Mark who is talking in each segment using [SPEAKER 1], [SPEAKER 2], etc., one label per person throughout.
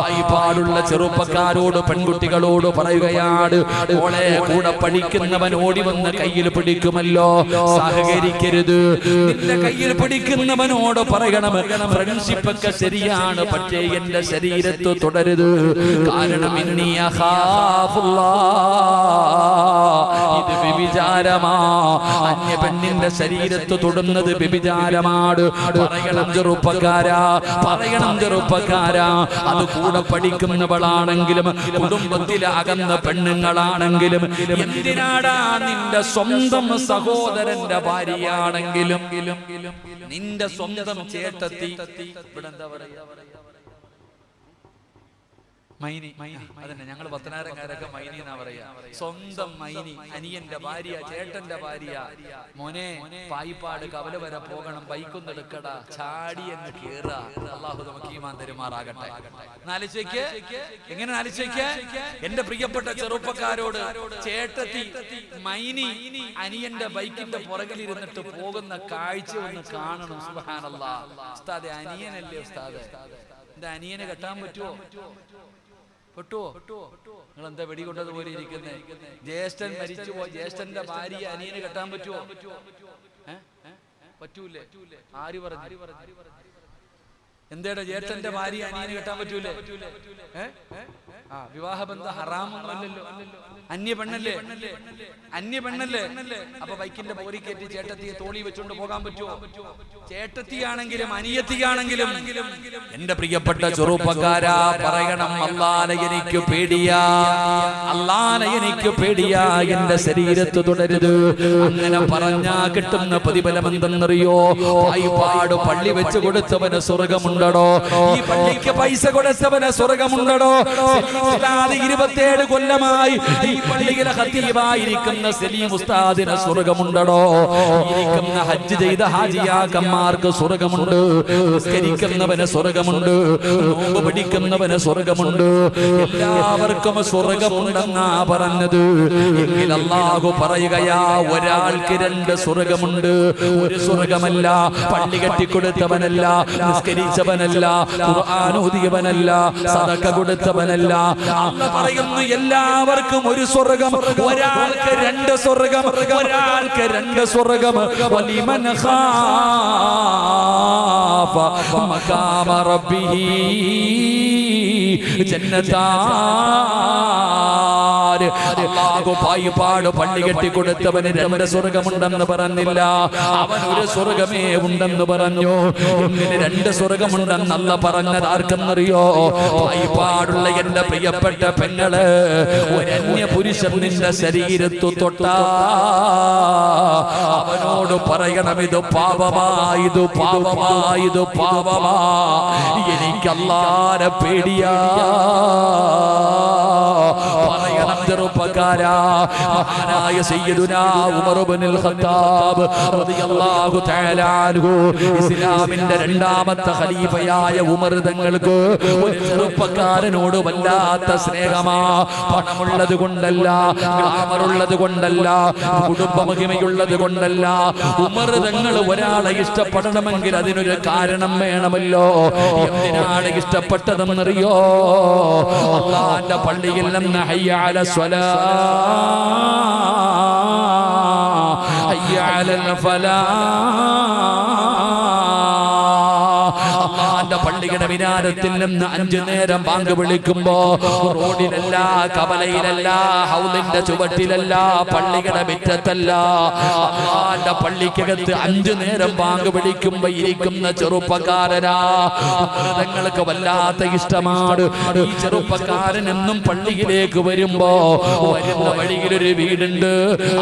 [SPEAKER 1] പാടുള്ള ചെറുപ്പക്കാരോട് പെൺകുട്ടികളോട് പറയുകയാണ് ഓളെ കൂടെ പഠിക്കുന്നവൻ ഓടി വന്ന് കയ്യിൽ പിടിക്കുമല്ലോ സഹകരിക്കരുത്. നിന്റെ കയ്യിൽ പിടിക്കുന്നവനോട് പറയണം ഫ്രണ്ട്ഷിപ്പ് ഒക്കെ ശരിയാണ് പക്ഷേ എന്റെ ശരീരത്ത് തുടരുത്. കാരണം. ഇത് വ്യഭിചാരമാ. അന്യ പെണ്ണിന്റെ ശരീരത്ത് തൊടുന്നത് വ്യഭിചാരമാണ്. പറയണം ചെറുപ്പക്കാരാ പറയണം ചെറുപ്പക്കാരാ. അത് കൂടെ പഠിക്കുന്നവളാണെങ്കിലും കുടുംബത്തിലെ അകന്ന പെണ്ണുങ്ങളാണെങ്കിലും എന്തിനാടാ നിന്റെ സ്വന്തം സഹോദരന്റെ ഭാര്യയാണെങ്കിലും? നിന്റെ സ്വന്തം ചേട്ടത്തി ഇവിടെ എന്താ പറയാ മൈനി അതന്നെ. ഞങ്ങൾ പത്തനാരക്കാരൊക്കെ മൈനി എന്നാ പറയാ. സ്വന്തം മൈനി. അനിയന്റെ ഭാര്യ ചേട്ടന്റെ ഭാര്യ. മോനെ പായിപ്പാട് കവല വരെ പോകണം. ബൈക്കൊന്ന് എടുക്കടാ. ചാടി എന്ന് കേറ. അള്ളാഹു നമുക്ക് ഈമാൻ തരുമാറാകട്ടെ. നാലിച്ചയ്ക്ക്? എങ്ങനെ നാലിച്ചയ്ക്ക്? എന്റെ പ്രിയപ്പെട്ട ചെറുപ്പക്കാരോട് ചേട്ടത്തി മൈനി അനിയന്റെ ബൈക്കിന്റെ പുറകിലിരുന്നിട്ട് പോകുന്ന കാഴ്ച ഒന്ന് കാണണം. സുബാനല്ലാ ഉസ്താദെ അനിയനല്ലേ ഉസ്താദ്? എന്റെ അനിയനെ കെട്ടാൻ പറ്റുമോ പെട്ടുവോ നിങ്ങൾ എന്താ വെടികൊണ്ടത് പോലെ ഇരിക്കുന്നേ? ജ്യേഷ്ഠൻ മരിച്ചു പോ ജ്യേഷ്ഠന്റെ ഭാര്യ അനിയന് കെട്ടാൻ പറ്റുമോ? പറ്റൂലേ? ആര് പറഞ്ഞു? എന്തേടാ ജേട്ടന്റെ ഭാര്യ അനിയന് കെട്ടാൻ പറ്റൂലേ? ആ വിവാഹബന്ധ ഹറാമൊന്നുമല്ലല്ലോ അന്യ പെണ്ണല്ലേ അന്യ പെണ്ണല്ലേ അപ്പൊ ബൈക്കിന്റെ പോരി കയറ്റി ചേട്ടത്തിയെ തോളി വെച്ചുകൊണ്ട് പോകാൻ പറ്റുമോ? ചേട്ടത്തിയാണെങ്കിലും അനിയത്തിയാണെങ്കിലും എന്റെ പ്രിയപ്പെട്ട ചെറുപ്പക്കാരാ പറയണം അല്ലാനെ എനിക്ക് പേടിയാ. അല്ലാനെ എനിക്ക് പേടിയാ. എന്റെ ശരീരത്ത് തുടരുത് അങ്ങനെ പറഞ്ഞാ കിട്ടുന്ന പ്രതിഫലം എന്തെന്നറിയോ പള്ളി വെച്ച് കൊടുത്തവന് സ്വർഗമുണ്ടടോ ഈ പള്ളിക്ക് പൈസ കൊടുത്തവന് സ്വർഗമുണ്ടടോ. ഇരുപത്തിയേഴ് കൊല്ലമായി ഈ പള്ളിയിലെ ഹത്തീബായിരിക്കുന്ന സലീം ഉസ്താദിന് സ്വർഗമുണ്ടടോ. ഇരിക്കുന്ന ഹജ്ജ് ചെയ്ത ഹാജിയാക്കന്മാർക്ക് സ്വർഗമുണ്ട്. നിസ്കരിക്കുന്നവന് സ്വർഗമുണ്ട്. നോമ്പ് പിടിക്കുന്നവന് സ്വർഗമുണ്ട്. എല്ലാവർക്കും സ്വർഗമുണ്ടെന്നാ പറഞ്ഞത്. എങ്കിൽ അള്ളാഹു പറയുകയാ ഒരാൾക്ക് രണ്ട് സ്വർഗമുണ്ട്. ഒരു സ്വർഗമല്ല പള്ളി കെട്ടിക്കൊടുത്തവനല്ല നിസ്കരിച്ചവനല്ല ഖുർആൻ ഓതിയവനല്ല കൊടുത്തവനല്ല. പറയുന്നു എല്ലാവർക്കും ഒരു സ്വർഗം ഒരാൾക്ക് രണ്ട് സ്വർഗം ഒരാൾക്ക് രണ്ട് സ്വർഗം. വലിമൻ മഖാമ റബ്ബിഹി ജന്നതാൻ അല്ലാഹു പായിപ്പാട് പള്ളി കെട്ടി കൊടുത്തവന് രണ്ട് സ്വർഗമുണ്ടെന്ന് പറഞ്ഞില്ല. അവൻ ഒരു സ്വർഗമേ ഉണ്ടെന്ന് പറഞ്ഞു. ഇങ്ങനെ രണ്ട് സ്വർഗമുണ്ടെന്നല്ല പറഞ്ഞത് ആർക്കെന്നറിയോ? പായിപ്പാടുള്ള എന്റെ പ്രിയപ്പെട്ട പെങ്ങൾ ഒരന്യ പുരുഷൻ നിന്റെ ശരീരത്തു തൊട്ട. അവനോട് പറയണം ഇത് പാപമാ ഇത് പാപമാ. എനിക്കല്ലാരെ പേടിയാ. ചെറുപ്പക്കാരാ മഹാനായ സയ്യിദുനാ ഉമർ ഇബ്നുൽ ഖത്താബ് റളിയല്ലാഹു തആല അൻഹു. ഇസ്ലാമിന്റെ രണ്ടാമത്തെ ഖലീഫയായ ഉമർ തങ്ങൾക്ക് ഒരു ചെറുപ്പക്കാരനോട് വല്ലാത്ത സ്നേഹമാ. പണമുള്ളത് കൊണ്ടല്ല ഗ്ലാമറുള്ളത് കൊണ്ടല്ല കുടുംബ മഹിമയുള്ളത് കൊണ്ടല്ല. ഉമർ തങ്ങൾ ഒരാളെ ഇഷ്ടപ്പെടണമെങ്കിൽ അതിനൊരു കാരണം വേണമല്ലോ. എന്തിനാണ് ഇഷ്ടപ്പെട്ടതെന്നറിയോ? അള്ളാന്റെ പള്ളിയിൽ നിന്ന് ഹയ്യാല സ്വലാ ഹയ്യാല على അള്ളാന്റെ പള്ളിയുടെ നിന്ന് അഞ്ചു നേരം ബാങ്ക് വിളിക്കുമ്പോ റോഡിലല്ല കവലയിലല്ല ഹൗലിന്റെ ചുവട്ടിലല്ല പള്ളിയുടെ മുറ്റത്തല്ല. പള്ളിക്കകത്ത് അഞ്ചു നേരം പാങ്ക് വിളിക്കുമ്പോ ഇരിക്കുന്ന ചെറുപ്പക്കാരനാ മൃതങ്ങൾക്ക് വല്ലാത്ത ഇഷ്ടമാണ്. ഈ ചെറുപ്പക്കാരൻ എന്നും പള്ളിയിലേക്ക് വരുമ്പോ വരുന്ന വഴിയിലൊരു വീടുണ്ട്.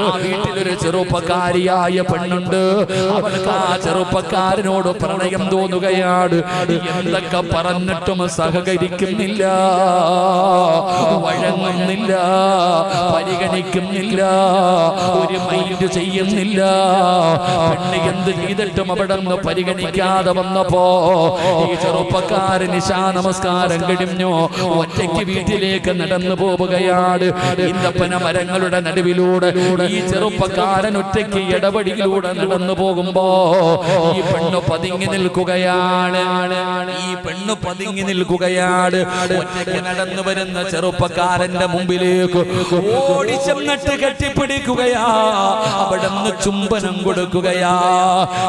[SPEAKER 1] ആ വീട്ടിലൊരു ചെറുപ്പക്കാരിയായ പെണ്ണുണ്ട്. ആ ചെറുപ്പക്കാരനോട് പ്രണയം തോന്നുകയാണ്. എന്തൊക്കെ പറഞ്ഞിട്ടും സഹകരിക്കുന്നില്ല. വഴങ്ങുന്നില്ല. പരിഗണിക്കുന്നില്ല. ഒരു മൈൻഡ് ചെയ്യുന്നില്ല. പെണ്ണ് എന്ത് ചെയ്തിട്ടും അവിടെ നിന്ന് പരിഗണിക്കാതെ വന്നപ്പോ ഈ ചെറുപ്പക്കാരൻ നിശാ നമസ്കാരം കഴിഞ്ഞു. ഒറ്റയ്ക്ക് വീട്ടിലേക്ക് നടന്നു പോവുകയാണ്. ഇന്നപ്പന മരങ്ങളുടെ നടുവിലൂടെ ഈ ചെറുപ്പക്കാരൻ ഒറ്റയ്ക്ക് ഇടപടിയിലൂടെ നടന്നു പോകുമ്പോ ഈ പെണ്ണ് പതിങ്ങി നിൽക്കുകയാണ്. ഈ പെണ്ണു പതുങ്ങി നിൽക്കുകയാണ്. ഒറ്റയ്ക്ക് നടന്നു വരുന്ന ചെറുപ്പക്കാരന്റെ മുമ്പിലേക്ക് ഓടി ചെന്നിട്ട് കെട്ടിപ്പിടിക്കുകയാ. അവിടുന്ന് ചുംബനം കൊടുക്കുകയാ.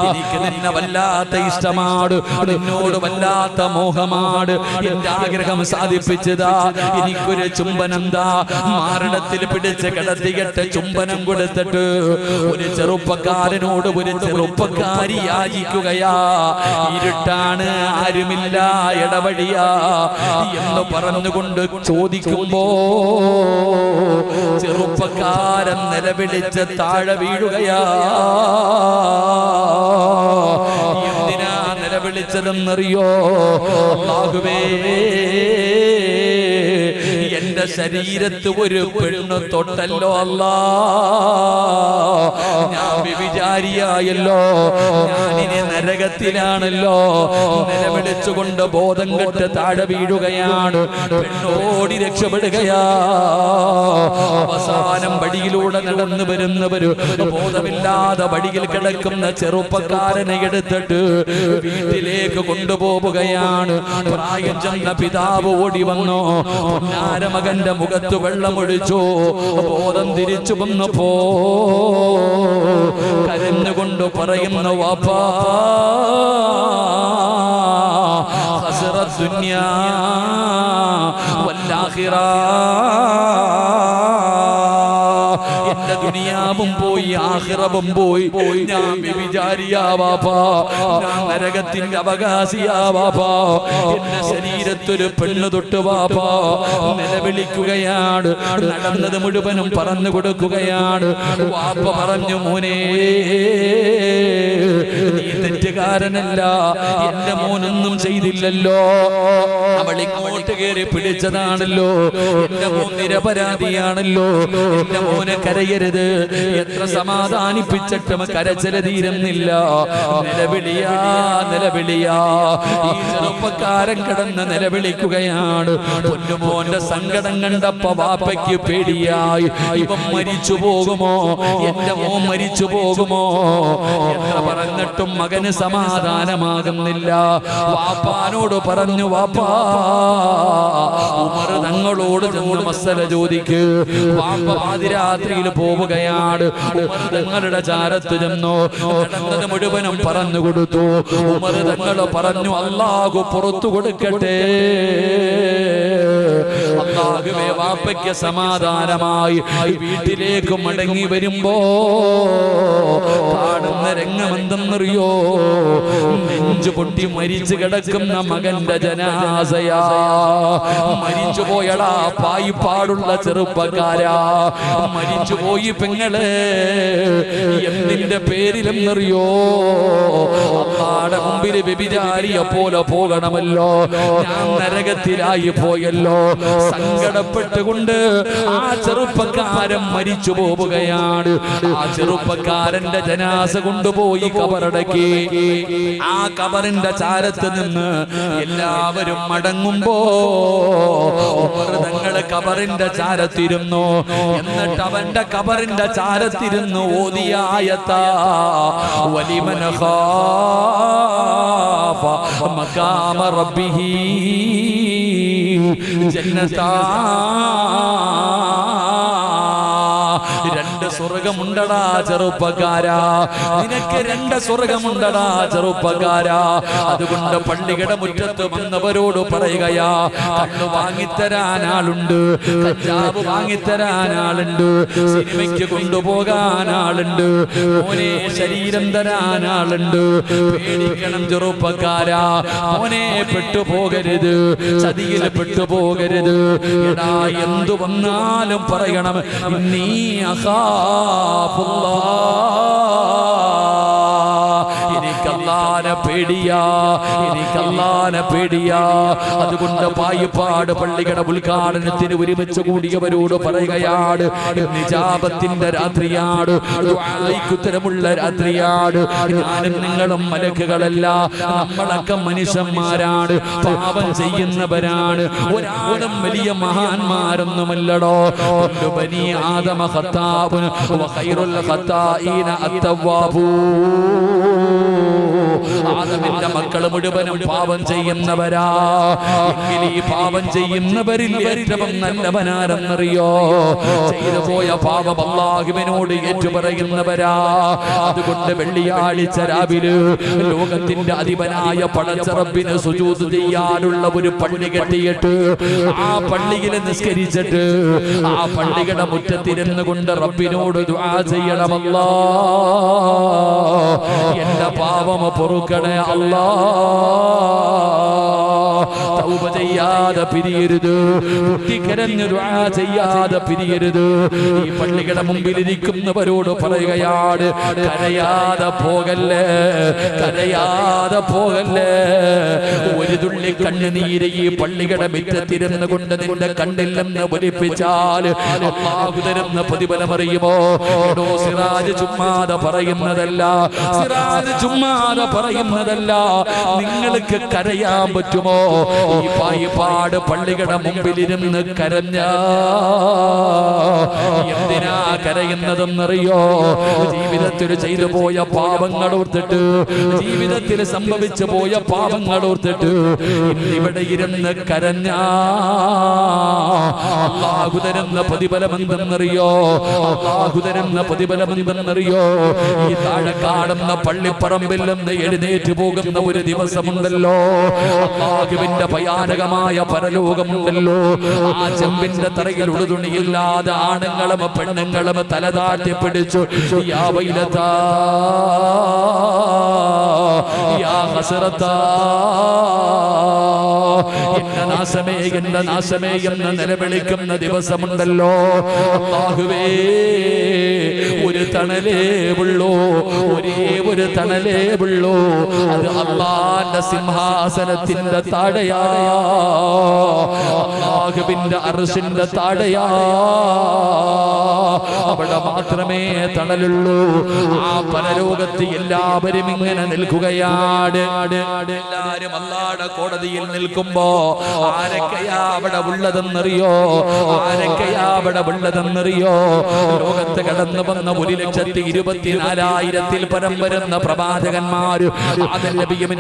[SPEAKER 1] എനിക്ക് നിന്നെ വല്ലാത്ത ഇഷ്ടമാണ്. നിന്നോട് വല്ലാത്ത മോഹമാണ്. എന്റെ ആഗ്രഹം സാധിപ്പിച്ചതാ. എനിക്കൊരു ചുംബനം താ മാരണത്തിൽ പിടിച്ച് കിടത്തികെട്ട് ചുംബനം കൊടുത്തിട്ട് ഒരു ചെറുപ്പക്കാരനോട് ഒരു ചെറുപ്പക്കാരി യാചിക്കുകയാ ഇരുട്ടാണ് ആരുമില്ല. ഇടവഴിയാ എന്ന് പറഞ്ഞുകൊണ്ട് ചോദിക്കുമ്പോ ചെറുപ്പക്കാരൻ നിലവിളിച്ച് താഴെ വീഴുകയാ. എന്തിനാ നിലവിളിച്ചതെന്നറിയോ? അല്ലാഹുവേ എന്റെ ശരീരത്ത് ഒരു പെണ്ണു തൊട്ടല്ലോ അല്ല. വിചാരിയായല്ലോ നരകത്തിലാണല്ലോ. നിലവിളിച്ചുകൊണ്ട് ബോധം കെട്ട് താഴെ വീഴുകയാണ്. ഓടി രക്ഷപ്പെടുകയാ. അവസാനം വഴിയിലൂടെ നടന്നു വരുന്നവര് ബോധമില്ലാതെ വഴിയിൽ കിടക്കുന്ന ചെറുപ്പക്കാരനെ എടുത്തിട്ട് വീട്ടിലേക്ക് കൊണ്ടുപോവുകയാണ്. പ്രായം ചെന്ന പിതാവ് ഓടി വന്നു. മകന്റെ മുഖത്ത് വെള്ളമൊഴിച്ചു. ബോധം തിരിച്ചു വന്നപ്പോ കരഞ്ഞുകൊണ്ട് പറയുന്ന വാപ്പാ ദുന്യാ വല്ലാഹിറാ. ദുനിയാവും പോയി ആഹിറവും പോയി. ഞാൻ ഞാൻ നരകത്തിന്റെ അവകാശിയാവാപ്പാ. എന്റെ ശരീരത്തൊരു പെണ്ണു തൊട്ട് വാപ്പാ നിലവിളിക്കുകയാണ്. നടന്നത് മുഴുവനും പറഞ്ഞു കൊടുക്കുകയാണ്. വാപ്പ പറഞ്ഞു മോനെ തെറ്റുകാരനല്ല. എന്റെ മോനൊന്നും ചെയ്തില്ലല്ലോ. അവൾ ഇങ്ങോട്ട് കയറി പിടിച്ചതാണല്ലോ. എന്റെ മോൻ നിരപരാധിയാണല്ലോ. എന്റെ മോനെ കരയരുത്. എത്ര സമാധാനിപ്പിച്ചിട്ടും കരച്ചില തീരുന്നില്ല. നിലവിളിയാ നിലവിളിയാ. ഈ കിടന്ന് നിലവിളിക്കുകയാണ്. പൊന്നുമോന്റെ സങ്കടം കണ്ടപ്പ വാപ്പയ്ക്ക് പേടിയായി. ഇവൻ മരിച്ചു പോകുമോ? എന്റെ മോൻ മരിച്ചു പോകുമോ? പറഞ്ഞിട്ടും മകന് സമാധാനമാകുന്നില്ല. വാപ്പാനോട് പറഞ്ഞു വാപ്പാ ഉമർ തങ്ങളോട് ചെന്ന് ചോദിക്ക്. വാപ്പ പാതിരാത്രിയിൽ പോവുകയാണ് ഉമർ തങ്ങളുടെ ചാരത്ത് ചെന്നു. നടന്നത് മുഴുവനും പറഞ്ഞു കൊടുത്തു. ഉമർ തങ്ങൾ പറഞ്ഞു അല്ലാഹു പുറത്തു കൊടുക്കട്ടെ. അള്ളാഹുവേ വാപ്പയ്ക്ക് സമാധാനമായി വീട്ടിലേക്ക് മടങ്ങി വരുമ്പോ കാണുന്ന രംഗമെന്തെന്നറിയോ? നെഞ്ചു പൊട്ടി മരിച്ചു കിടക്കുന്ന മകന്റെ ജനാസയാ. മരിച്ചു പോയടാ പായിപ്പാടുള്ള ചെറുപ്പക്കാരാ. മരിച്ചു പോയി പെങ്ങളെ എന്തിന്റെ പേരിലെന്നറിയോ? അള്ളാടെ മുമ്പിൽ വ്യഭിചാരിയെ പോലെ പോകണമല്ലോ. ഞാൻ നരകത്തിലായി പോയല്ലോ. സങ്കടപ്പെട്ടുകൊണ്ട് ആ ചെറുപ്പക്കാരൻ മരിച്ചു പോവുകയാണ്. ആ ചെറുപ്പക്കാരന്റെ ജനാസ കൊണ്ടുപോയി കബറടക്കി. ആ കബറിന്റെ ചാരത്ത് നിന്ന് എല്ലാവരും മടങ്ങുമ്പോ തങ്ങൾ കബറിന്റെ ചാരത്തിരുന്നു. എന്നിട്ട് അവന്റെ കബറിന്റെ ചാരത്തിരുന്നു ഓതിയായത്താ വലിമന മഖാമ റബ്ബിഹി ജന്നതാ സ്വർഗമുണ്ടടാ ചെറുപ്പക്കാരാ. നിനക്ക് രണ്ട് സ്വർഗമുണ്ടടാ ചെറുപ്പക്കാരാ. അതുകൊണ്ട് പള്ളിയുടെ മുറ്റത്ത് വന്നവരോട് പറയുകയാ കണ്ണു വാങ്ങിത്തരാൻ ആളുണ്ട് കഞ്ചാവ് വാങ്ങിത്തരാൻ ആളുണ്ട് സിനിമയ്ക്ക് കൊണ്ടുപോകാൻ ആളുണ്ട് മോനെ ശരീരം തരാൻ ആളുണ്ട് പേടിക്കണം ചെറുപ്പക്കാരാ. മോനെ പെട്ടുപോകരുത് ചതിയിൽ പെട്ടുപോകരുത്. എടാ എന്തു വന്നാലും പറയണം നീ الله എനിക്കല്ലാനെ പേടിയാ എനിക്കല്ലാനെ പേടിയാ. അതുകൊണ്ട് പായിപ്പാട് പള്ളിയുടെ ഉദ്ഘാടനത്തിന് ഒരുമിച്ച് കൂടിയവരോട് പറയുകയാണ് നിജാപത്തിന്റെ രാത്രിയാണ് ഉത്തരമുള്ള രാത്രിയാണ് ഞാനും നിങ്ങളും മലക്കുകളല്ല നമ്മളൊക്കെ മനുഷ്യന്മാരാണ് പാപം ചെയ്യുന്നവരാണ്. ഒരാളും വലിയ മഹാന്മാരൊന്നുമല്ലടോ. ബനി ആദമ ഖത്താബുൻ വഖൈറുൽ ഖത്താഈന അത്തവ്വാബൂ ആദമിന്റെ മക്കൾ മുഴുവനും പാപം ചെയ്യുന്നവരാ. ഈ പാപം ചെയ്യുന്നവരിൽ ഏറ്റവും നല്ലവനാരെന്നറിയോ? ചെയ്തു പോയ പാപം അള്ളാഹുവിനോട് ഏറ്റുപറയുന്നവരാ. അതുകൊണ്ട് വെള്ളിയാഴ്ച രാവിലെ ലോകത്തിന്റെ അധിപനായ പടച്ചറബിന് സുജൂത് ചെയ്യാനുള്ള ഒരു പള്ളി കെട്ടിയിട്ട് ആ പള്ളിയിൽ നിസ്കരിച്ചിട്ട് ആ പള്ളികളുടെ മുറ്റത്തിരുന്ന് കൊണ്ട് റബ്ബിനോട് ദുആ ചെയ്യണമല്ലാ. എന്റെ പാപം പൊറുക്കണേ അല്ലാ. തൗബ ചെയ്യാതെ പിരിയരുത് പൊട്ടിക്കരഞ്ഞ് ദുആ ചെയ്യാതെ പിരിയരുത്. ഈ പള്ളികളുടെ മുമ്പിൽ ഇരിക്കുന്നവരോട് പറയുകയാണ് കരയാതെ പോകല്ലേ കരയാതെ പോകല്ലേ. ഒരു തുള്ളി കണ്ണുനീര് ഈ പള്ളികളുടെ മിറ്റത്തിരുന്ന് കൊണ്ട് നിന്റെ കണ്ണില്ലെന്ന് ഒലിപ്പിച്ചാൽ തരുന്ന പ്രതിഫലം അറിയുമോ? സിറാജ് ചുമ്മാതെ പറയുന്നതല്ല സിറാജ് ചുമ്മാതെ പറയുന്നതല്ല നിങ്ങൾക്ക് കരയാൻ പറ്റുമോ? പായിപ്പാട് പള്ളികളുടെ മുമ്പിലിരുന്ന് കരഞ്ഞ. എന്തിനാ കരയുന്നതെന്നറിയോ? ജീവിതത്തിൽ ചെയ്തു പോയ പാപങ്ങൾ ഓർത്തിട്ട് ജീവിതത്തിൽ സംഭവിച്ചു പോയ പാപങ്ങൾ ഓർത്തിട്ട് ഇന്നിവിടെ ഇരുന്ന് കരഞ്ഞ. അള്ളാഹു പ്രതിഫലമെന്തെന്നറിയോ? പ്രതിഫലം എന്തെന്നറിയോ അള്ളാഹു പ്രതിഫലം എന്തെന്നറിയോ ഈ താഴെ കാണുന്ന പള്ളിപ്പറമ്പിൽ നിന്ന് എഴുന്നേറ്റ് പോകുന്ന ഒരു ദിവസമുണ്ടല്ലോ. അള്ളാഹുവിന്റെ ഭയാനകമായ പരലോകമുണ്ടല്ലോ ആ ചെമ്പിന്റെ തറയിൽ ഉടുതുണിയില്ലാതെ ആണുങ്ങളും പെണ്ണുങ്ങളും തലതാറ്റി പിടിച്ചു. യാ നാശമേ എന്റെ നാശമേ എന്ന് നിലവിളിക്കുന്ന ദിവസമുണ്ടല്ലോ. ഒരു തണലേ ഉള്ളൂ? ഒരേ ഒരു തണലേ ഉള്ളൂ? അത് അള്ളാന്റെ സിംഹാസനത്തിന്റെ താഴെയാ. അർശിന്റെ താഴെയാ. അവിടെ മാത്രമേ തണലുള്ളൂ. ആ പരലോകത്ത് എല്ലാവരും ഇങ്ങനെ നിൽക്കുകയാണ്. എല്ലാരും അല്ലാടെ കോടതിയിൽ നിൽക്കുമ്പോ ആരൊക്കെയാ അവിടെ ഉള്ളതെന്നറിയോ? ആരൊക്കെയാ അവിടെ ഉള്ളതെന്നറിയോ? ലോകത്ത് കടന്നു വന്ന ഒരു ലക്ഷത്തി ഇരുപത്തിനാലായിരത്തിൽ പരം വരുന്ന പ്രവാചകന്മാര്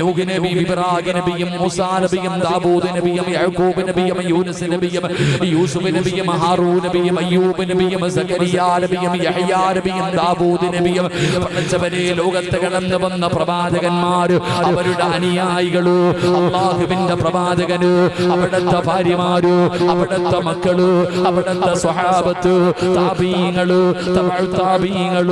[SPEAKER 1] നൂഹ് നബിയും ഇബ്രാഹിം നബിയും മൂസാ നബിയും ദാവൂദ് നബിയും യാക്കൂബ് നബിയും യൂനുസ് നബിയും യൂസുഫ് നബിയും ഹാറൂൻ നബിയും അയ്യൂബ് നബിയും സക്കരിയ നബിയും യഹ്യാ നബിയും ദാവൂദ് നബിയും പഠിച്ചവരെ ലോകത്ത് കടന്നു പ്രവാചകന്മാര് അവരുടെ അനുയായികൾ അള്ളാഹുവിന്റെ പ്രവാചകന് അവിടുത്തെ ഭാര്യമാര് അവിടുത്തെ മക്കൾ അവിടുത്തെ സ്വഹാബത്ത് താപീങ്ങൾ താപീങ്ങൾ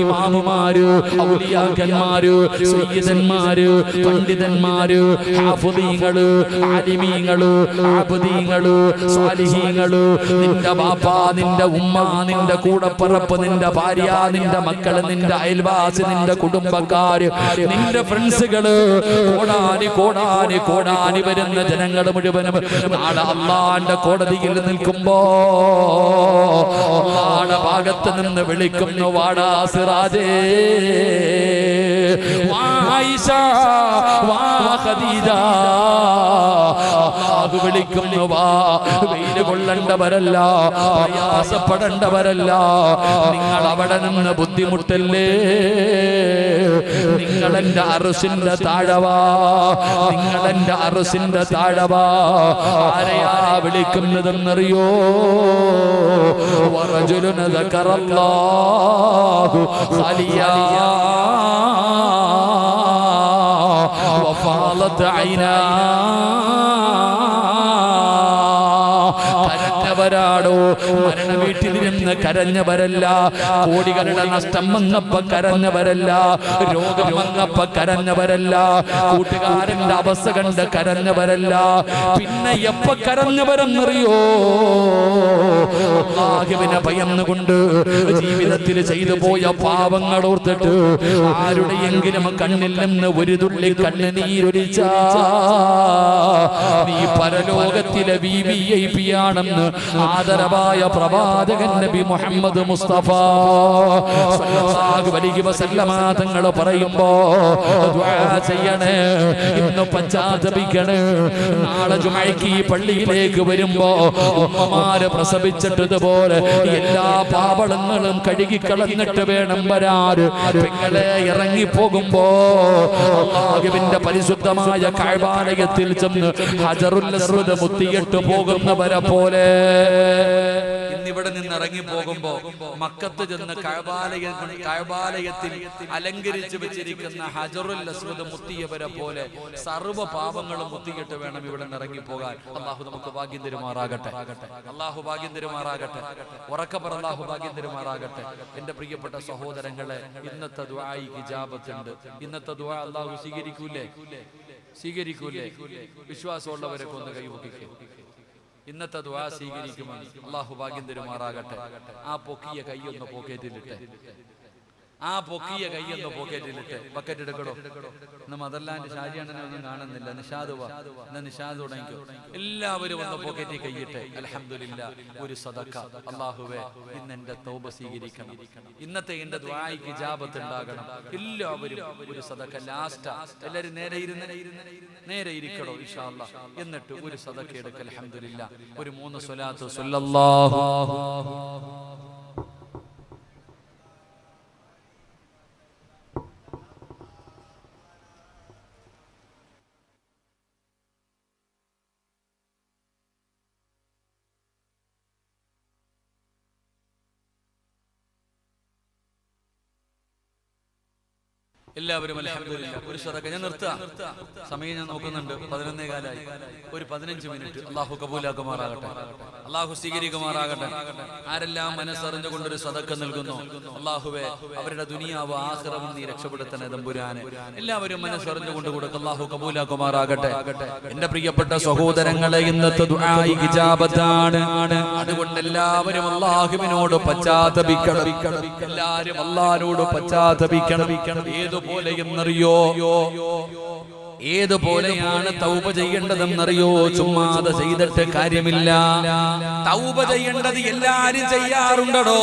[SPEAKER 1] ഇമാമുമാര് ഔലിയാക്കന്മാര് സയ്യിദന്മാര് പണ്ഡിതന്മാര് ഹാഫുദീങ്ങൾ ആലിമീങ്ങൾ ആബുദീങ്ങൾ സ്വാലിഹീങ്ങൾ നിന്റെ ബാപ്പ നിന്റെ ഉമ്മ നിന്റെ കൂടപ്പറപ്പ് നിന്റെ ഭാര്യ നിന്റെ മക്കൾ നിന്റെ അയൽവാസി നിന്റെ കുടുംബക്കാര് നിന്റെ ഫ്രണ്ട്സുകൾ കോടാനി കോടാനി കോടാനി വരുന്ന ജനങ്ങൾ മുഴുവനും നാളെ അള്ളാന്റെ കോടതിയിൽ നിൽക്കുമ്പോ അള്ളാടെ ഭാഗത്ത് നിന്ന് വിളിക്കുന്നു വാടാ സിറാജേ. വായിഷ വാ വിളിക്കുന്നു വാ. വെയിൽ കൊള്ളണ്ടവരല്ല പ്രയാസപ്പെടേണ്ടവരല്ല. നിങ്ങൾ അവിടെ നിന്ന് ബുദ്ധിമുട്ടല്ലേ? നിങ്ങളെന്റെ അറുസിന്റെ താഴവാ. നിങ്ങളെന്റെ അറുസിന്റെ താഴവാ. ആരെയാ വിളിക്കുന്നതെന്നറിയോ? വറജുലുനത കറല്ലാ അല്ലാഹു ഖലിയാ വഫാലത് ഐനാ. കരഞ്ഞവരാടോ മരണ കരഞ്ഞവരല്ല. കോടികളുടെ നഷ്ടം വന്നപ്പ കരഞ്ഞവരല്ല. രോഗം വന്നപ്പ കരഞ്ഞവരല്ല. കൂട്ടുകാരന്റെ അവസ്ഥ കണ്ട് കരഞ്ഞവരല്ല. പിന്നെ എപ്പ കരഞ്ഞവരെന്നറിയോ? അള്ളാഹുവിനെ ഭയന്നുകൊണ്ട് ജീവിതത്തിൽ ചെയ്തു പോയ പാവങ്ങൾ ഓർത്തിട്ട് ആരുടെയെങ്കിലും കണ്ണിൽ നിന്ന് ഒരു തുള്ളി കണ്ണുനീരൊലിച്ച നീ പരലോകത്തിലെ വി വി ഐ പി ആണെന്ന് ആദരവായ പ്രവാചകൻ നബി മുഹമ്മദ് മുസ്തഫ. തങ്ങൾ പറയുമ്പോ ചെയ്യണേ ഇന്ന് പശ്ചാത്തപിക്കണേ നാളെ ജുമയ്ക്ക് ഈ പള്ളിയിലേക്ക് വരുമ്പോ ഉമ്മമാര് പ്രസവിച്ചിട്ടതുപോലെ എല്ലാ പാവളങ്ങളും കഴുകിക്കളഞ്ഞിട്ട് വേണം വരാറ് പെങ്ങളെ ഇറങ്ങി പോകുമ്പോ പരിശുദ്ധമായ കാഴ്വാലയത്തിൽ ചെന്ന് ഹജറുൽ മുത്തിയിട്ട് പോകുന്നവരെ പോലെ. ഇന്നിവിടെ നിന്ന് ഇറങ്ങി പോകുമ്പോ മക്കത്ത് ചെന്ന് കഴബാലയ കഴബാലയത്തിൽ അലങ്കരിച്ചു വെച്ചിരിക്കുന്ന ഹജറുൽ അസ്വദ് മുത്തിയവരെ പോലെ സർവ പാപങ്ങളും മുത്തിയിട്ട് വേണം ഇവിടെ നിന്ന് ഇറങ്ങി പോകാൻ അള്ളാഹു നമുക്ക് ഭാഗ്യം തരുമാറാകട്ടെ. അള്ളാഹു ഭാഗ്യം തരുമാറാകട്ടെ. ഉറക്കപ്പറ അള്ളാഹു ഭാഗ്യം തരുമാറാകട്ടെ. എന്റെ പ്രിയപ്പെട്ട സഹോദരങ്ങളെ ഇന്നത്തെ ദുആയി ഹിജാബത്തുണ്ട്. ഇന്നത്തെ ദുആ അള്ളാഹു സ്വീകരിക്കൂലേ? സ്വീകരിക്കൂലേ? വിശ്വാസമുള്ളവരെ കൊന്ന് കൈവക്കിക്കേ ഇന്നത്തെ ദ്വാ സ്വീകരിക്കുമെന്ന് അള്ളാഹു ഭാഗ്യം തരുമാറാകട്ടെ. ആ പൊക്കിയ കൈയൊന്ന് പോക്കറ്റിലിട്ട് ആ പൊക്കിയ കൈയൊന്ന് പോക്കറ്റിലിട്ട് ബക്കറ്റ് എടുക്കണോ? ഇന്ന് മദർലാൻഡ് ഷാജിയാണെന്നെ ഒന്നും കാണുന്നില്ല. നിഷാദ് നിഷാദ് തുടങ്ങിക്കോ. എല്ലാവരും ഒന്ന് പോക്കറ്റിൽ കൈയിട്ട്. അലഹമില്ല ഒരു സദക്ക. അള്ളാഹുവെ ഇന്ന് എന്റെ തോപ സ്വീകരിക്കണം. ഇന്നത്തെ എന്റെ ദ്വായിക്ക് ജാപത്ത് ഉണ്ടാകണം. എല്ലാവരും ഒരു സദക്ക ലാസ്റ്റ്. എല്ലാരും നേരെ ഇരുന്ന് നേരെ ഇരിക്കണോ ഇൻഷാ അല്ലാ എന്നിട്ട് ഒരു സദക്ക എടുക്കൽ അലഹമില്ല ഒരു മൂന്ന് സ്വലാത്ത് സ്വല്ലല്ലാഹു എല്ലാവരും അലഹമില്ല ഒരു സദക്ക ഞാൻ നിർത്താം സമയം ഞാൻ നോക്കുന്നുണ്ട്. പതിനൊന്നേ കാലായി. ഒരു പതിനഞ്ച് മിനിറ്റ്. അള്ളാഹു കബൂലാക്കുമാറാകട്ടെ. അള്ളാഹു സ്വീകരിക്കുമാറാകട്ടെ. ആരെല്ലാം മനസ്സറിഞ്ഞുകൊണ്ട് ഒരു സതക്ക നൽകുന്നു. അള്ളാഹുവെ അവരുടെ ദുനിയാവ് ആഹ്റവും നീ രക്ഷപ്പെടുത്തണേ തമ്പുരാനെ. എല്ലാവരും മനസ്സറിഞ്ഞുകൊണ്ട് കൊടുക്കും. അള്ളാഹു കബൂലാക്കുമാറാകട്ടെ. എന്റെ പ്രിയപ്പെട്ട സഹോദരങ്ങളെ ഇന്നത്തെ അതുകൊണ്ട് എല്ലാവരും അള്ളാഹുവിനോട് പശ്ചാത്തപിക്കണം. എല്ലാവരും അള്ളാഹിനോട് പശ്ചാത്തപിക്കണം. ഏതുപോലെ എന്നറിയോ? ഏതുപോലെയാണ് തൗപ ചെയ്യേണ്ടതെന്നറിയോ? ചുമ്മാതെ ചെയ്തിട്ട് കാര്യമില്ല. തൗപ ചെയ്യേണ്ടത് എല്ലാരും ചെയ്യാറുണ്ടടോ?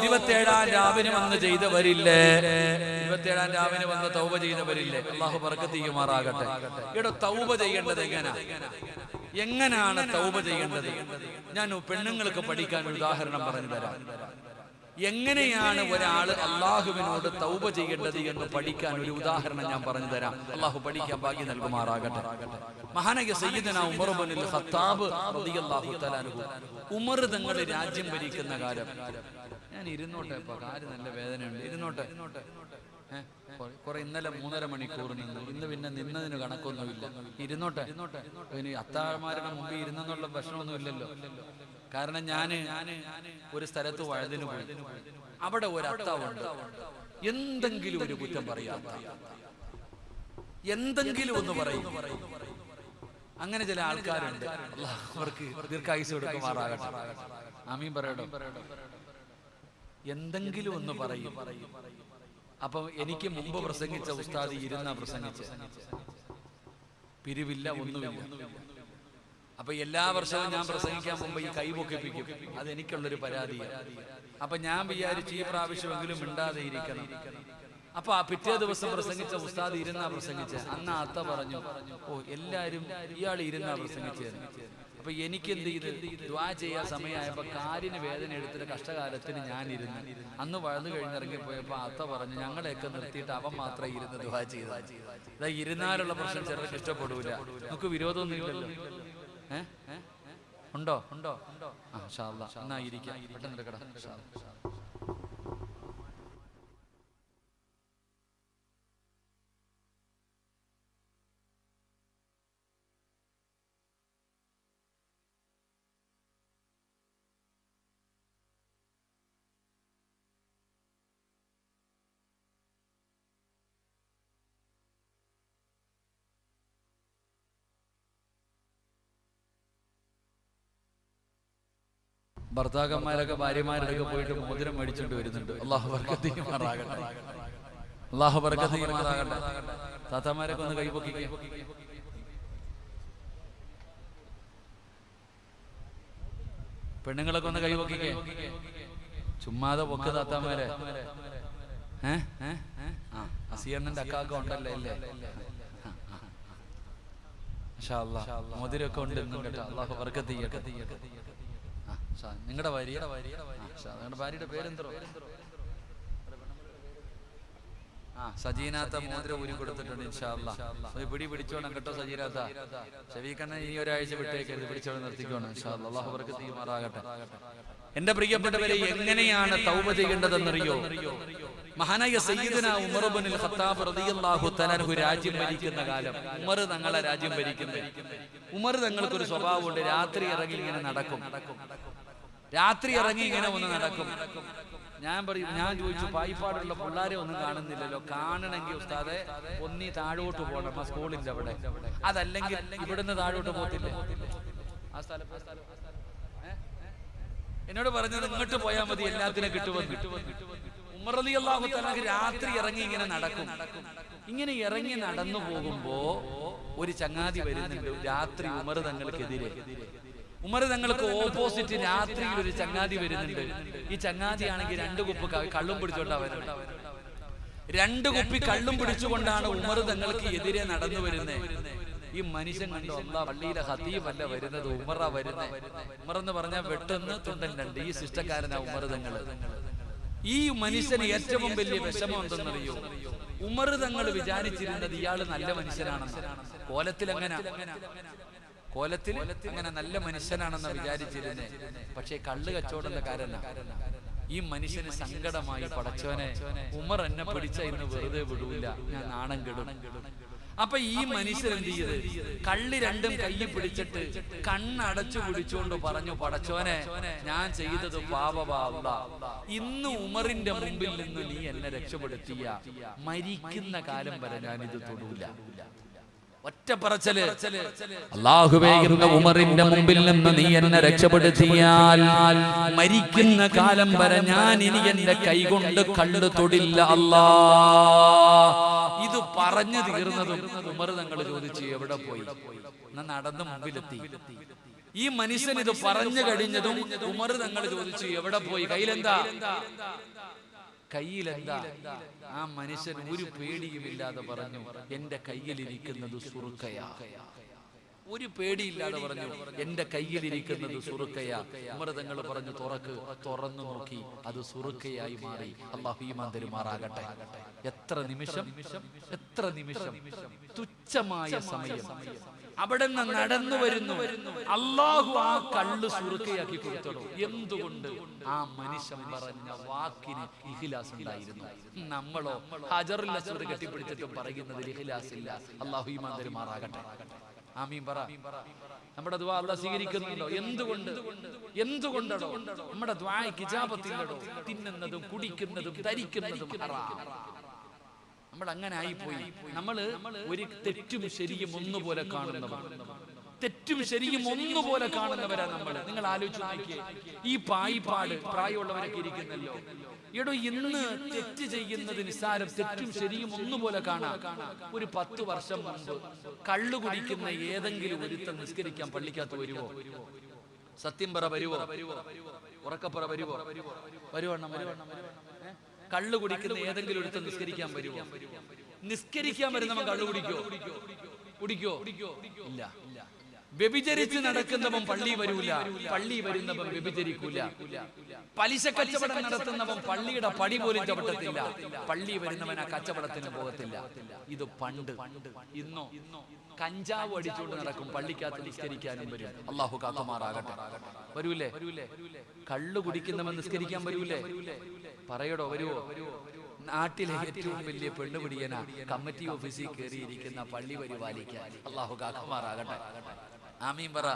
[SPEAKER 1] ഇരുപത്തേഴാം രാവിന് വന്ന് ചെയ്തവരില്ലേ? ഇരുപത്തേഴാം രാവിന് വന്ന് തൗപ ചെയ്തവരില്ലേ? അള്ളാഹു പറക്കത്തിയുമാറാകട്ടെ ഇവിടെ തൗപ ചെയ്യേണ്ടത് എങ്ങനെ? എങ്ങനെയാണ് തൗപ ചെയ്യേണ്ടത്? ഞാൻ പെണ്ണുങ്ങൾക്ക് പഠിക്കാൻ ഉദാഹരണം പറഞ്ഞു തരാം. എങ്ങനെയാണ് ഒരാൾ അള്ളാഹുവിനോട് തൗബ ചെയ്യേണ്ടത് എന്ന് പഠിക്കാൻ ഒരു ഉദാഹരണം ഞാൻ പറഞ്ഞു തരാം. അള്ളാഹു പഠിക്കാൻ ഭാഗ്യം നൽകുമാറാകട്ടെ. മഹാനക സയ്യിദന റളിയല്ലാഹു തആല ഉമർ തങ്ങൾ രാജ്യം ഭരിക്കുന്ന കാലം ഞാൻ ഇരുന്നോട്ടെ ഇപ്പൊ കാര്യം നല്ല വേദനയുണ്ട്. ഇരുന്നോട്ടെ. കുറെ ഇന്നലെ മൂന്നര മണിക്കൂർ നിന്നു. ഇന്ന് പിന്നെ നിന്നതിന് കണക്കൊന്നുമില്ല. ഇരുന്നോട്ടെ. ഇനി അത്താഴമാരുടെ മുമ്പിൽ ഇരുന്നെന്നുള്ള പ്രശ്നമൊന്നുമില്ലല്ലോ. കാരണം ഞാൻ ഒരു സ്ഥലത്ത് വഴുതിന് പോയി. അവിടെ ഒരു അത്താവുണ്ട് എന്തെങ്കിലും ഒരു കുറ്റം പറയാത്ത എന്തെങ്കിലും ഒന്ന് പറയും. അങ്ങനെ ചില ആൾക്കാരുണ്ട്. അവർക്ക് ദീർഘായുസ് കൊടുക്കുമാറാകട്ടെ ആമീൻ പറയടോ എന്തെങ്കിലും ഒന്ന് പറയും. അപ്പൊ എനിക്ക് മുമ്പ് പ്രസംഗിച്ച ഉസ്താദി ഇരുന്ന പ്രസംഗിച്ച. പിരിവില്ല ഒന്നുമില്ല. അപ്പൊ എല്ലാ വർഷവും ഞാൻ പ്രസംഗിക്കാൻ മുമ്പ് ഈ കൈ പൊക്കിപ്പിക്കും. അത് എനിക്കുള്ളൊരു പരാതിയാണ്. അപ്പൊ ഞാൻ വിചാരിച്ചു ഈ പ്രാവശ്യമെങ്കിലും മിണ്ടാതെ ഇരിക്കണം. അപ്പൊ ആ പിറ്റേ ദിവസം പ്രസംഗിച്ച ഉസ്താദ് ഇരുന്നാ പ്രസംഗിച്ച അന്ന് അത്ത പറഞ്ഞു ഓ എല്ലാരും ഇയാൾ ഇരുന്നാ പ്രസംഗിച്ചത്. അപ്പൊ എനിക്ക് എന്ത് ചെയ്ത്? ദ്വാ ചെയ്യാൻ സമയമായപ്പോ കാലിന് വേദന എടുത്തിട്ട് കഷ്ടകാലത്തിന് ഞാൻ ഇരുന്നു. അന്ന് വഴുതു കഴിഞ്ഞിറങ്ങിപ്പോയപ്പോ അത്ത പറഞ്ഞു ഞങ്ങളെയൊക്കെ നിർത്തിയിട്ട് അവൻ മാത്രം ഇരുന്ന് ദ്വാ ചെയ്ത. ഇരുന്നാലുള്ള പ്രശ്നം ചിലർക്ക് ഇഷ്ടപ്പെടൂല. നമുക്ക് വിരോധമൊന്നും ഇല്ലല്ലോ ഏ? ഉണ്ടോ? ഉണ്ടോ? ആ ഷാ. എന്നാ ഇരിക്കാം. പെട്ടെന്ന് എടുക്കടാ. ഭർത്താക്കന്മാരൊക്കെ ഭാര്യമാരൊക്കെ പോയിട്ട് മോതിരം മേടിച്ചോണ്ട് വരുന്നുണ്ട്. അള്ളാഹു താത്താമാരൊക്കെ ഒന്ന് കൈപൊക്കി. പെണ്ണുങ്ങളൊക്കെ ഒന്ന് കൈപൊക്കിക്കേ ചുമ്മാതെ പൊക്ക് താത്താമാരെ. അസിയണ്ണന്റെ അക്കാക്ക ഉണ്ടല്ലേ അല്ലേ മോതിരൊക്കെ ഉണ്ട് അള്ളാഹു വർക്കത്തി നിങ്ങളുടെ ഭാര്യ? നിങ്ങളുടെ ഭാര്യയുടെ പേരെന്തോ ആ സജീനാത്ത മോതിരം ഊരി കൊടുത്തിട്ടുണ്ട് ഇൻഷാല്ല പിടി പിടിച്ചോണം കേട്ടോ സജീനാത്ത ഷെവീക്കണ്ണൻ ഈ ഒരാഴ്ച വിട്ടേക്കരുത് പിടിച്ചോണം നിർത്തിക്കോണം ഇൻഷാല്ല അള്ളാഹു അവർക്ക് തീമാറാകട്ടെ എന്റെ പ്രിയപ്പെട്ടവരെ എങ്ങനെയാണ് തൗബ ചെയ്യേണ്ടതെന്നറിയോ? മഹാനായ സയ്യിദന ഉമർ ഇബ്നുൽ ഖത്താബ് റളിയല്ലാഹു തആല രാജ്യം ഭരിക്കുന്ന കാലം. ഉമർ തങ്ങളെ രാജ്യം ഭരിക്കുന്നു. ഉമർ തങ്ങൾക്ക് ഒരു സ്വഭാവമുണ്ട് രാത്രി ഇറങ്ങി ഇങ്ങനെ നടക്കും. രാത്രി ഇറങ്ങി ഇങ്ങനെ ഒന്ന് നടക്കും. ഞാൻ പറയും ഞാൻ ചോദിച്ചു പായിപ്പാടുള്ള പിള്ളേരെ ഒന്നും കാണുന്നില്ലല്ലോ. കാണണമെങ്കിൽ ഉസ്താദെ ഒന്നീ താഴോട്ട് പോകണം ആ സ്കൂളിന്റെ അവിടെ. അതല്ലെങ്കിൽ ഇവിടുന്ന് താഴോട്ട് പോകത്തില്ല? ആ സ്ഥലം? എന്നോട് പറഞ്ഞത് ഇങ്ങോട്ട് പോയാൽ മതി എല്ലാത്തിനും കിട്ടുമെന്ന്. അള്ളാഹു തആലക്ക് രാത്രി ഇറങ്ങി ഇങ്ങനെ നടക്കും. ഇങ്ങനെ ഇറങ്ങി നടന്നു പോകുമ്പോ ഒരു ചങ്ങാതി വരുന്നുണ്ട് രാത്രി ഉമർ തങ്ങൾക്കെതിരെ. ഉമർ തങ്ങൾക്ക് ഓപ്പോസിറ്റ് രാത്രിയിൽ ഒരു ചങ്ങാതി വരുന്നുണ്ട്. ഈ ചങ്ങാതി ആണെങ്കിൽ രണ്ട് കുപ്പ് കള്ളും പിടിച്ചോണ്ടാ വരുന്നത്. രണ്ട് കുപ്പി കള്ളും പിടിച്ചുകൊണ്ടാണ് ഉമർ തങ്ങൾക്ക് എതിരെ നടന്നു വരുന്നത്. ഈ മനുഷ്യൻ കണ്ടു അല്ല പള്ളിയിലെ ഹത്തീമല്ല വരുന്നത്? ഉമറ വരുന്നത്. ഉമർ എന്ന് പറഞ്ഞാൽ വെട്ടെന്ന് തുണ്ടൻ രണ്ട് ഈ ശിഷ്ടക്കാരനാ ഉമർ തങ്ങൾ. ഈ മനുഷ്യന് ഏറ്റവും വലിയ വിഷമം എന്തെന്നറിയോ? ഉമർ തങ്ങൾ വിചാരിച്ചിരുന്നത് ഇയാൾ നല്ല മനുഷ്യനാണെന്ന്. കോലത്തിൽ അങ്ങനെ കോലത്തിൽ അങ്ങനെ നല്ല മനുഷ്യനാണെന്ന് വിചാരിച്ചിരുന്നേ. പക്ഷേ കള്ള് കച്ചവടക്കാരനാ ഈ മനുഷ്യന് സങ്കടമായി പടച്ചവനെ ഉമർ എന്നെ പിടിച്ച ഇന്ന് വെറുതെ വിടൂല. ഞാൻ നാണം കെടും. അപ്പൊ ഈ മനുഷ്യൻ എന്ത് ചെയ്ത്? കള്ളി രണ്ടും കയ്യിൽ പിടിച്ചിട്ട് കണ്ണടച്ചു പിടിച്ചുകൊണ്ട് പറഞ്ഞു പടച്ചോനെ ഞാൻ ചെയ്തത് പാപപാവ ഇന്ന് ഉമറിന്റെ മുമ്പിൽ നിന്ന് നീ എന്നെ രക്ഷപ്പെടുത്തിയ മരിക്കുന്ന കാലം വരെ ഞാൻ ഇത് തൊടൂല. ഒറ്റ പറച്ചൽ. അള്ളാഹുവേ ഇന്ന് ഉമറിന്റെ മുമ്പിൽ നിന്ന് നീ എന്നെ രക്ഷപ്പെടുത്തിയാൽ മരിക്കുന്ന കാലം വരെ ഞാൻ ഇനി എന്റെ കൈകൊണ്ട് കണ്ടു തൊടില്ല അല്ലാ. ഇത് പറഞ്ഞു തീർന്നതും ഉമർ തങ്ങൾ ചോദിച്ചു എവിടെ പോയി? നടന്ന് മുമ്പിലെത്തി. ഈ മനുഷ്യൻ ഇത് പറഞ്ഞു കഴിഞ്ഞതും ഉമർ തങ്ങൾ ചോദിച്ചു എവിടെ പോയി? കയ്യിലെന്താ? കയ്യിലെന്താ? ആ മനുഷ്യൻ ഒരു പേടിയുമില്ലാതെ പറഞ്ഞു എന്റെ കയ്യിലിരിക്കുന്നത് സുറുക്കയാ. ഒരു പേടിയില്ലാതെ പറഞ്ഞു എന്റെ കയ്യിലിരിക്കുന്നത് സുറുക്കയാ. അമൃതങ്ങൾ പറഞ്ഞു തുറക്ക് തുറന്നു നോക്കി അത് സുറുക്കയായി മാറി. അള്ളാഹു തെരുമാറാകട്ടെ എത്ര നിമിഷം? എത്ര നിമിഷം? തുച്ഛമായ സമയം. അവിടെ നിന്ന് നടന്നു വരുന്നു. അള്ളാഹു ആ കള്ള് സുറുക്കയാക്കി കൊടുത്തടോ. എന്തുകൊണ്ട്? ആ മനുഷ്യൻ പറഞ്ഞ വാക്കിന് ഇഹിലാസ് ഉണ്ടായിരുന്നു നമ്മളോ ഹജറുൽ അസ്വദ് കെട്ടിപ്പിടിച്ചിട്ട് പറയുന്നതിൽ ഇഹിലാസ് ഇല്ല അള്ളാഹു ഈമാൻ തരുമാറാകട്ടെ. ആമീൻ പറ. നമ്മുടെ ദ്വാ അല്ല സ്വീകരിക്കുന്നുണ്ടോ? എന്തുകൊണ്ട്? എന്തുകൊണ്ടോ നമ്മുടെ ദ്വായ്ക്ക് ഇജാബത്തില്ലടോ? തിന്നുന്നതും കുടിക്കുന്നതും ധരിക്കുന്നതും ഹറാം. നമ്മൾ അങ്ങനെ ആയിപ്പോയി. നമ്മൾ ഒരു തെറ്റും ശരിയും ഒന്നുപോലെ കാണുന്നവർ തെറ്റും ശരിയും ഒന്നുപോലെ കാണുന്നവരാ നമ്മൾ നിങ്ങൾ ആലോചിച്ച് നോക്കിയേ. ഈ പായിപ്പാട് പ്രായമുള്ളവരൊക്കെ ഇരിക്കുന്നല്ലോ. എടോ ഇന്ന് തെറ്റ് ചെയ്യുന്നത് നിസ്സാരം തെറ്റും ശരിയും ഒന്നുപോലെ കാണാ. ഒരു പത്ത് വർഷം മുമ്പ് കള്ളു കുടിക്കുന്ന ഏതെങ്കിലും ഒരുത്തം നിസ്കരിക്കാൻ പള്ളിക്കകത്ത് വരുവോ? സത്യം പറ വരുവോ? ഉറക്കപ്പുറ വരുവോ? വരുവണ്ണം ഏ? കള്ളു കുടിക്കുന്ന ഏതെങ്കിലും ഒരുത്ത നിസ്കരിക്കാൻ വരുമോ നിസ്കരിക്കാൻ വരുന്നവൻ കള്ളു കുടിക്കോ? കുടിക്കോ? ഇല്ല. വ്യഭിചരിച്ച് നടക്കുന്നവൻ പള്ളി വരൂല. പള്ളി വരുന്നവൻ വ്യഭിചരിക്കൂല. പലിശ കച്ചവടം നടത്തുന്നവൻ പള്ളിയുടെ പടി പോലും ചവിട്ടത്തില്ല. പള്ളി വരുന്നവൻ ആ കച്ചവടത്തിന് പോകത്തില്ല. ഇത് പണ്ട്. ഇന്നോ? ഇന്നോ? കഞ്ചാവ് അടിച്ചുകൊണ്ട് നടക്കും. പള്ളിക്കകത്ത് നിസ്കരിക്കാനും വരും. അള്ളാഹു കാത്തുമാറാകട്ടെ. വരൂലേ? കള്ളു കുടിക്കുന്നവൻ നിസ്കരിക്കാൻ വരൂലേ? പറയടോ വരുവോ? നാട്ടിലെ ഏറ്റവും വലിയ പെണ്ണുപിടിയന കമ്മിറ്റി ഓഫീസിൽ കയറിയിരിക്കുന്ന പള്ളി പരിപാലിക്കാൻ. അള്ളാഹു കാക്കുമാറാകട്ടെ ആമീൻ പറ.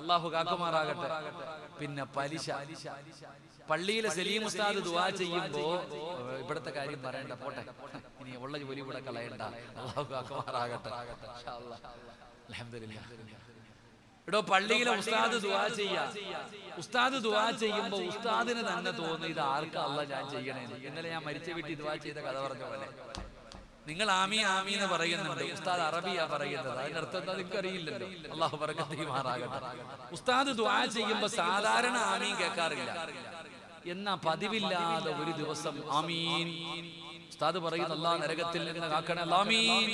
[SPEAKER 1] അള്ളാഹു കാക്കുമാറാകട്ടെ പിന്നെ പലിശ. പള്ളിയിലെ സലീം ഉസ്താദ് ദുവാ ചെയ്യുമ്പോ ഇവിടത്തെ കാര്യം പറയണ്ട പോട്ടെ. ഇനി ഉള്ള ജോലി ഇവിടെ കളയണ്ട. ഇടോ. എടോ പള്ളിയിലെ ഉസ്താദ് ദുവാ ചെയ്യ. ഉസ്താദ് ദുവാ ചെയ്യുമ്പോ ഉസ്താദിന് തന്നെ തോന്നുന്നു ഇത് ആർക്കല്ല ഞാൻ ചെയ്യണേ ഇന്നലെ ഞാൻ മരിച്ച വീട്ടിൽ ദുവാ ചെയ്ത കഥ പറഞ്ഞ പോലെ. നിങ്ങൾ ആമി ആമി എന്ന് പറയുന്നുണ്ട് ഉസ്താദ് അറബിയാ പറയുന്നത്. അതിന്റെ അർത്ഥം എന്താ നിങ്ങൾക്ക് അറിയില്ലല്ലോ അള്ളാഹു പറക്കത്തീമാറാകട്ടെ ഉസ്താദ് ദ്വാ ചെയ്യുമ്പോ സാധാരണ ആമിയും കേൾക്കാറില്ല. എന്നാ പതിവില്ലാതെ ഒരു ദിവസം ആമീൻ. ഉസ്താദ് പറയുന്ന അല്ലാ നരകത്തിൽ നിന്ന് കാക്കണേ അല്ലാമീൻ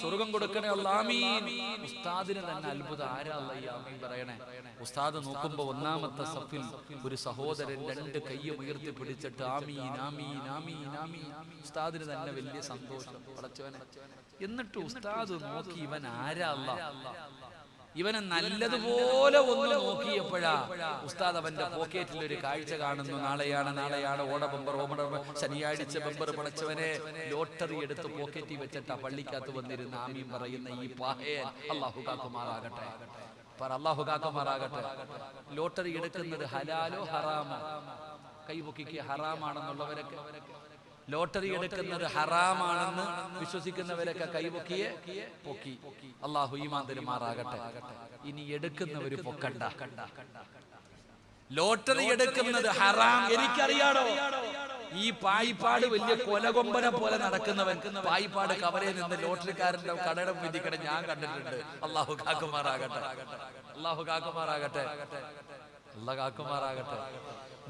[SPEAKER 1] സ്വർഗം കൊടുക്കണേ അല്ലാമീൻ ഉസ്താദിന് തന്നെ അത്ഭുതം. ആരാ അല്ലാ ആമീൻ പറയണേ? ഉസ്താദ് നോക്കുമ്പോ ഒന്നാമത്തെ സഫിൽ ഒരു സഹോദരൻ രണ്ട് കയ്യും ഉയർത്തി പിടിച്ചിട്ട് ആമീൻ ആമീൻ ആമീൻ ആമീൻ ഉസ്താദിന് തന്നെ വലിയ സന്തോഷം. പടച്ചവനെ. എന്നിട്ട് ഉസ്താദ് നോക്കി ഇവൻ ആരാ അല്ലാ ഇവനെ നല്ലതുപോലെ ഒന്ന് നോക്കിയപ്പോഴാ ഉസ്താദ് അവന്റെ പോക്കറ്റിൽ ഒരു കാഴ്ച കാണുന്നു. നാളെയാണ് നാളെയാണ് ഓട ബമ്പർ ഓമട ശനിയാഴ്ച ബമ്പർ പടച്ചവനെ ലോട്ടറി എടുത്ത് പോക്കറ്റിൽ വെച്ചിട്ട് പള്ളിക്കകത്ത് വന്നിരുന്ന ആമീൻ പറയുന്ന ഈ പാഹയൻ അള്ളാഹു കാക്കുമാറാകട്ടെ. പറ അള്ളാഹു കാക്കുമാറാകട്ടെ. ലോട്ടറി എടുക്കുന്നത് ഹലാലോ ഹറാമോ? കൈപൊക്കിക്ക് ഹറാമാണെന്നുള്ളവരൊക്കെ. ലോട്ടറി എടുക്കുന്നത് ഹറാമാണെന്ന് വിശ്വസിക്കുന്നവരൊക്കെ കൈപൊക്കിയെ? പൊക്കി. അള്ളാഹു ഈമാൻ തരുമാറാകട്ടെ. ഇനി എടുക്കുന്നവര് പൊക്കണ്ട. ലോട്ടറി എടുക്കുന്നത് ഹറാം. എനിക്കറിയാടോ? ഈ പായിപ്പാട് വലിയ കൊലകൊമ്പനെ പോലെ നടക്കുന്നവൻ പായിപ്പാട് കവരെ നിന്ന് ലോട്ടറിക്കാരന്റെ കടയുടെ വിധിക്കണ ഞാൻ കണ്ടിട്ടുണ്ട്. അള്ളാഹു കാക്കുമാറാകട്ടെ. അള്ളാഹു കാക്കുമാറാകട്ടെ. അല്ല കാക്കുമാറാകട്ടെ.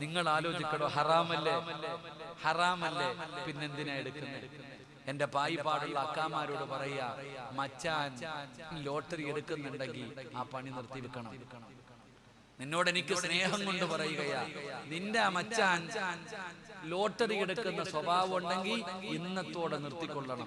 [SPEAKER 1] നിങ്ങൾ ആലോചിക്കണോ? ഹറാമല്ലേ? ഹറാമല്ലേ? പിന്നെന്തിനാ എടുക്കുന്നത് എന്റെ പായിപ്പാടുള്ള അക്കാമാരോട് പറയാ മച്ചാൻ ലോട്ടറി എടുക്കുന്നുണ്ടെങ്കിൽ ആ പണി നിർത്തി വെക്കണം. നിന്നോട് എനിക്ക് സ്നേഹം കൊണ്ട് പറയുകയാ നിന്റെ മച്ചാൻ ലോട്ടറി എടുക്കുന്ന സ്വഭാവം ഉണ്ടെങ്കിൽ ഇന്നത്തോടെ നിർത്തിക്കൊള്ളണം.